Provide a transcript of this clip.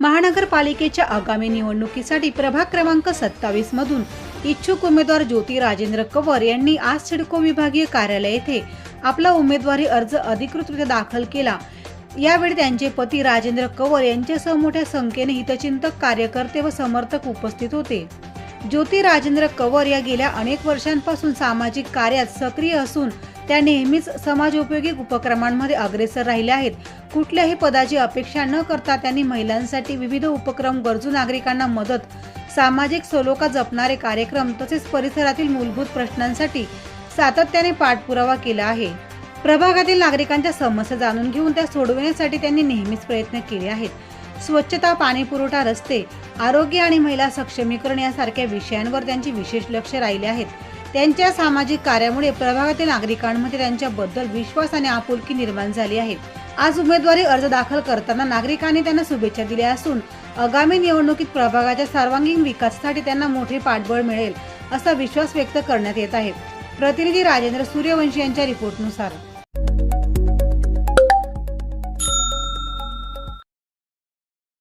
महानगरपालिकेच्या आगामी निवडणुकीसाठी प्रभाग क्रमांक सत्तावीस मधून इच्छुक उमेदवार ज्योती राजेंद्र कवर यांनी आज सिडको विभागीय कार्यालय येथे आपला उमेदवारी अर्ज अधिकृतरित्या दाखल केला. यावेळी त्यांचे पती राजेंद्र कवर यांच्यासह मोठ्या संख्येने हितचिंतक कार्यकर्ते व समर्थक उपस्थित होते. ज्योती राजेंद्र कवर या गेल्या अनेक वर्षांपासून सामाजिक कार्यात सक्रिय असून त्या नेहमीच समाजोपयोगी उपक्रमांमध्ये अग्रेसर राहिल्या आहेत. कुठल्याही पदाची अपेक्षा न करता त्यांनी महिलांसाठी विविध उपक्रम गरजू नागरिकांना मदत सामाजिक सलोखा जपणारे कार्यक्रम तसेच परिसरातील मूलभूत प्रश्नांसाठी सातत्याने पाठपुरावा केला आहे. प्रभागातील नागरिकांच्या समस्या जाणून घेऊन त्या सोडवण्यासाठी त्यांनी नेहमीच प्रयत्न केले आहेत. स्वच्छता पाणीपुरवठा रस्ते आरोग्य आणि महिला सक्षमीकरण यासारख्या विषयांवर त्यांची विशेष लक्ष राहिले आहेत. त्यांच्या सामाजिक कार्यामुळे प्रभागातील नागरिकांमध्ये त्यांच्याबद्दल विश्वास आणि आपुलकी निर्माण झाली आहे. आज उमेदवारी अर्ज दाखल करताना नागरिकांनी त्यांना शुभेच्छा दिल्या असून आगामी निवडणुकीत प्रभागाच्या सर्वांगीण विकासासाठी त्यांना मोठे पाठबळ मिळेल असा विश्वास व्यक्त करण्यात येत आहे. प्रतिनिधी राजेंद्र सूर्यवंशी यांच्या रिपोर्टनुसार.